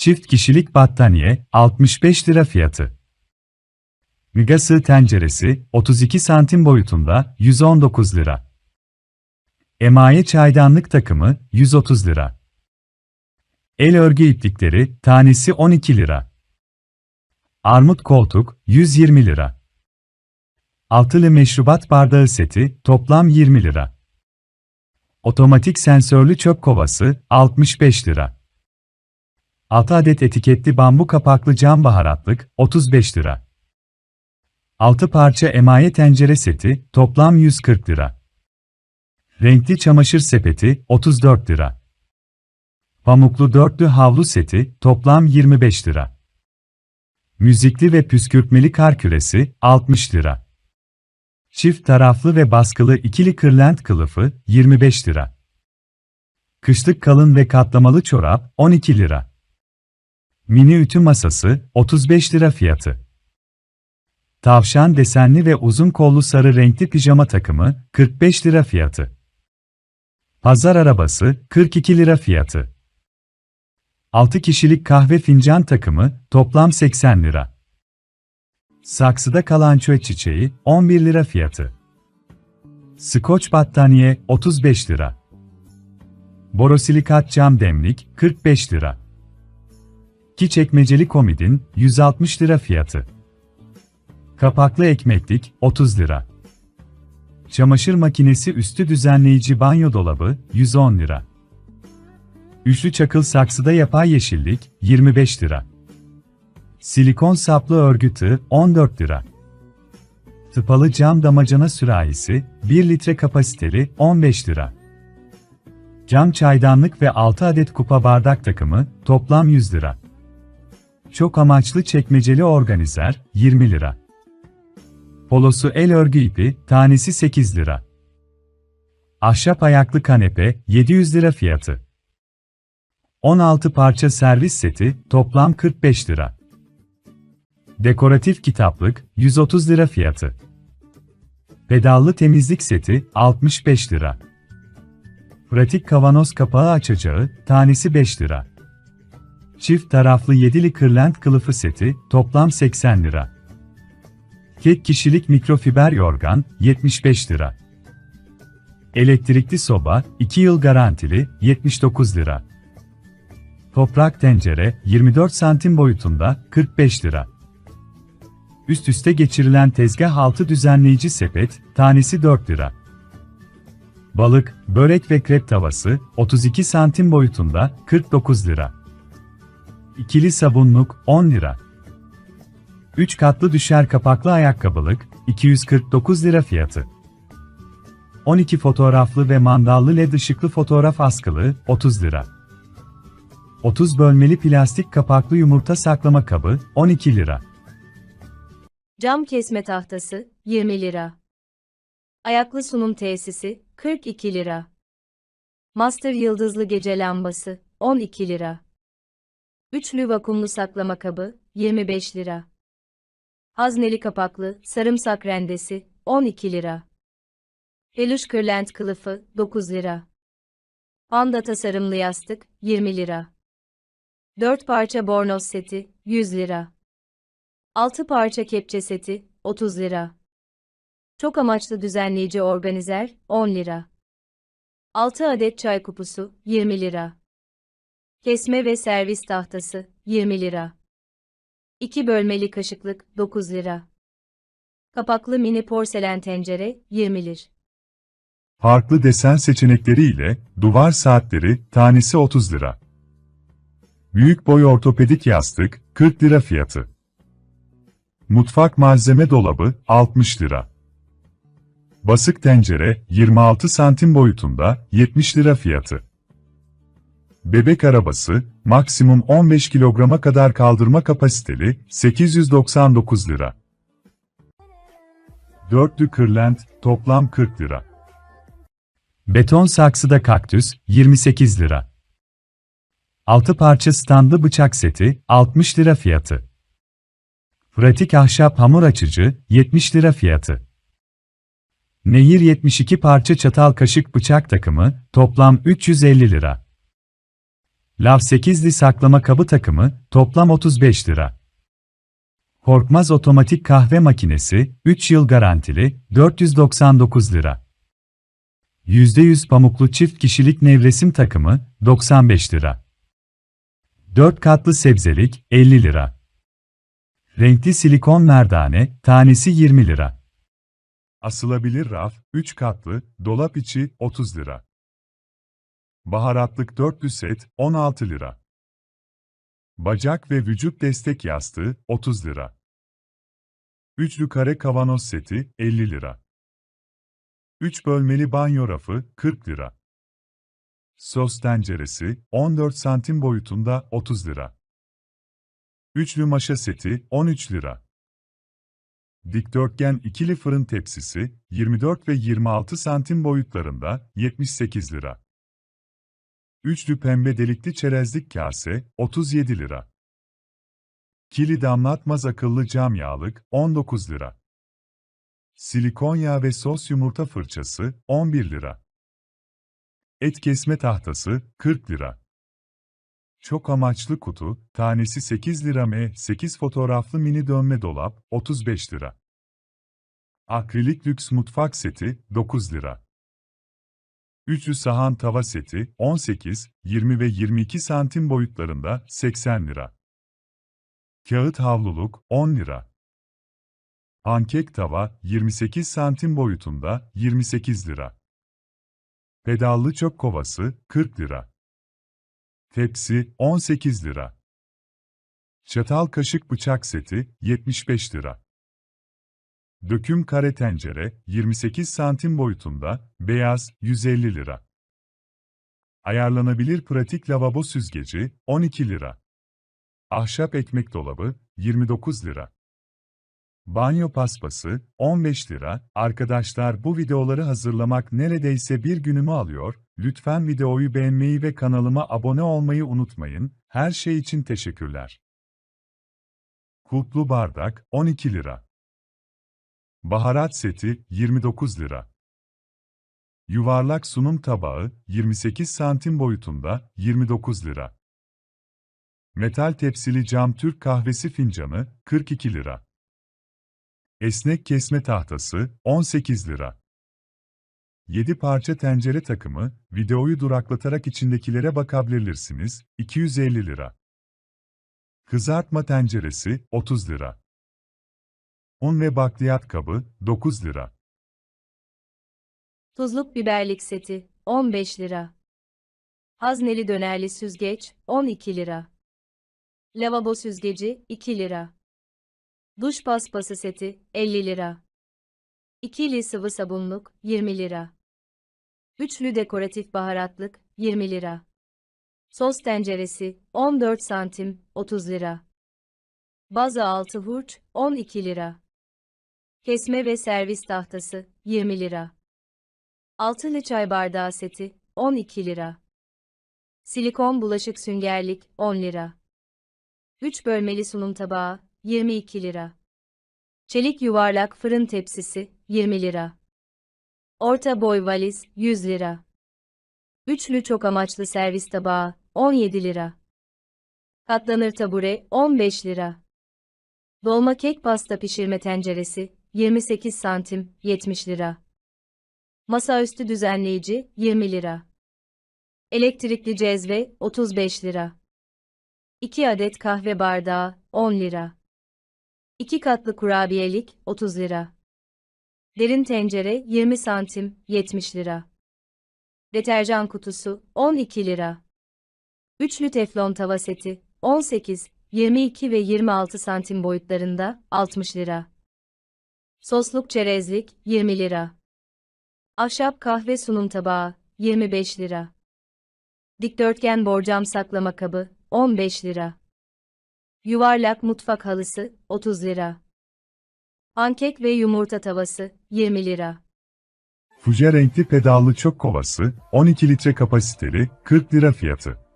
Çift kişilik battaniye 65 lira fiyatı. Migası tenceresi 32 santim boyutunda 119 lira. Emaye çaydanlık takımı 130 lira. El örgü iplikleri tanesi 12 lira. Armut koltuk 120 lira. Altılı meşrubat bardağı seti toplam 20 lira. Otomatik sensörlü çöp kovası 65 lira. 6 adet etiketli bambu kapaklı cam baharatlık 35 lira. 6 parça emaye tencere seti toplam 140 lira. Renkli çamaşır sepeti 34 lira. Pamuklu dörtlü havlu seti toplam 25 lira. Müzikli ve püskürtmeli kar küresi 60 lira. Çift taraflı ve baskılı ikili kırlent kılıfı 25 lira. Kışlık kalın ve katlamalı çorap 12 lira. Mini ütü masası 35 lira fiyatı. Tavşan desenli ve uzun kollu sarı renkli pijama takımı 45 lira fiyatı. Pazar arabası 42 lira fiyatı. 6 kişilik kahve fincan takımı toplam 80 lira. Saksıda kalan çöl çiçeği 11 lira fiyatı. Skoç battaniye 35 lira. Borosilikat cam demlik 45 lira. Ki çekmeceli komodin 160 lira fiyatı. Kapaklı ekmeklik 30 lira. Çamaşır makinesi üstü düzenleyici banyo dolabı 110 lira. Üçlü çakıl saksıda yapay yeşillik 25 lira. Silikon saplı örgü tığ 14 lira. Tıpalı cam damacana sürahisi 1 litre kapasiteli 15 lira. Cam çaydanlık ve 6 adet kupa bardak takımı toplam 100 lira. Çok amaçlı çekmeceli organizer 20 lira. Polosu el örgü ipi tanesi 8 lira. Ahşap ayaklı kanepe 700 lira fiyatı. 16 parça servis seti toplam 45 lira. Dekoratif kitaplık 130 lira fiyatı. Pedallı temizlik seti 65 lira. Pratik kavanoz kapağı açacağı tanesi 5 lira. Çift taraflı yedili kırlent kılıfı seti toplam 80 lira. Tek kişilik mikrofiber yorgan 75 lira. Elektrikli soba 2 yıl garantili 79 lira. Toprak tencere 24 santim boyutunda 45 lira. Üst üste geçirilen tezgah altı düzenleyici sepet tanesi 4 lira. Balık, börek ve krep tavası 32 santim boyutunda 49 lira. İkili sabunluk 10 lira. 3 katlı düşer kapaklı ayakkabılık 249 lira fiyatı. 12 fotoğraflı ve mandallı led ışıklı fotoğraf askılı 30 lira. 30 bölmeli plastik kapaklı yumurta saklama kabı 12 lira. Cam kesme tahtası 20 lira. Ayaklı sunum tesisi 42 lira. Master yıldızlı gece lambası 12 lira. Üçlü vakumlu saklama kabı 25 lira. Hazneli kapaklı sarımsak rendesi 12 lira. Peluş kırlent kılıfı 9 lira. Panda tasarımlı yastık 20 lira. 4 parça bornoz seti 100 lira. 6 parça kepçe seti 30 lira. Çok amaçlı düzenleyici organizer 10 lira. 6 adet çay kupusu 20 lira. Kesme ve servis tahtası 20 lira. 2 bölmeli kaşıklık 9 lira. Kapaklı mini porselen tencere 20 lira. Farklı desen seçenekleriyle duvar saatleri tanesi 30 lira. Büyük boy ortopedik yastık 40 lira fiyatı. Mutfak malzeme dolabı 60 lira. Basık tencere 26 santim boyutunda 70 lira fiyatı. Bebek arabası maksimum 15 kilograma kadar kaldırma kapasiteli 899 lira. Dörtlü kırlent toplam 40 lira. Beton saksıda kaktüs 28 lira. 6 parça standlı bıçak seti 60 lira fiyatı. Pratik ahşap hamur açıcı 70 lira fiyatı. Nehir 72 parça çatal kaşık bıçak takımı toplam 350 lira. Lav 8'li saklama kabı takımı, toplam 35 lira. Korkmaz otomatik kahve makinesi, 3 yıl garantili, 499 lira. %100 pamuklu çift kişilik nevresim takımı, 95 lira. 4 katlı sebzelik, 50 lira. Renkli silikon merdane, tanesi 20 lira. Asılabilir raf, 3 katlı, dolap içi, 30 lira. Baharatlık dörtlü set, 16 lira. Bacak ve vücut destek yastığı, 30 lira. Üçlü kare kavanoz seti, 50 lira. 3 bölmeli banyo rafı, 40 lira. Sos tenceresi, 14 santim boyutunda, 30 lira. Üçlü maşa seti, 13 lira. Dikdörtgen ikili fırın tepsisi, 24 ve 26 santim boyutlarında, 78 lira. Üçlü pembe delikli çerezlik kase, 37 lira. Kili damlatmaz akıllı cam yağlık, 19 lira. Silikon yağ ve sos yumurta fırçası, 11 lira. Et kesme tahtası, 40 lira. Çok amaçlı kutu, tanesi 8 lira m, 8 fotoğraflı mini dönme dolap, 35 lira. Akrilik lüks mutfak seti, 9 lira. Üçlü sahan tava seti, 18, 20 ve 22 santim boyutlarında, 80 lira. Kağıt havluluk, 10 lira. Pankek tava, 28 santim boyutunda, 28 lira. Pedallı çöp kovası, 40 lira. Tepsi, 18 lira. Çatal kaşık bıçak seti, 75 lira. Döküm kare tencere, 28 santim boyutunda, beyaz, 150 lira. Ayarlanabilir pratik lavabo süzgeci, 12 lira. Ahşap ekmek dolabı, 29 lira. Banyo paspası, 15 lira. Arkadaşlar bu videoları hazırlamak neredeyse bir günümü alıyor. Lütfen videoyu beğenmeyi ve kanalıma abone olmayı unutmayın. Her şey için teşekkürler. Kulplu bardak, 12 lira. Baharat seti, 29 lira. Yuvarlak sunum tabağı, 28 santim boyutunda, 29 lira. Metal tepsili cam Türk kahvesi fincanı, 42 lira. Esnek kesme tahtası, 18 lira. 7 parça tencere takımı, videoyu duraklatarak içindekilere bakabilirsiniz, 250 lira. Kızartma tenceresi, 30 lira. Un ve bakliyat kabı, 9 lira. Tuzluk biberlik seti, 15 lira. Hazneli dönerli süzgeç, 12 lira. Lavabo süzgeci, 2 lira. Duş paspası seti, 50 lira. İkili sıvı sabunluk, 20 lira. Üçlü dekoratif baharatlık, 20 lira. Sos tenceresi, 14 santim, 30 lira. Baza altı hurç, 12 lira. Kesme ve servis tahtası, 20 lira. Altılı çay bardağı seti, 12 lira. Silikon bulaşık süngerlik, 10 lira. 3 bölmeli sunum tabağı, 22 lira. Çelik yuvarlak fırın tepsisi, 20 lira. Orta boy valiz, 100 lira. Üçlü çok amaçlı servis tabağı, 17 lira. Katlanır tabure, 15 lira. Dolma kek pasta pişirme tenceresi, 28 santim, 70 lira. Masaüstü düzenleyici, 20 lira. Elektrikli cezve, 35 lira. 2 adet kahve bardağı, 10 lira. 2 katlı kurabiyelik, 30 lira. Derin tencere, 20 santim, 70 lira. Deterjan kutusu, 12 lira. Üçlü teflon tava seti, 18, 22 ve 26 santim boyutlarında, 60 lira. Sosluk çerezlik, 20 lira. Ahşap kahve sunum tabağı, 25 lira. Dikdörtgen borcam saklama kabı, 15 lira. Yuvarlak mutfak halısı, 30 lira. Pankek ve yumurta tavası, 20 lira. Fuji renkli pedallı çöp kovası, 12 litre kapasiteli, 40 lira fiyatı.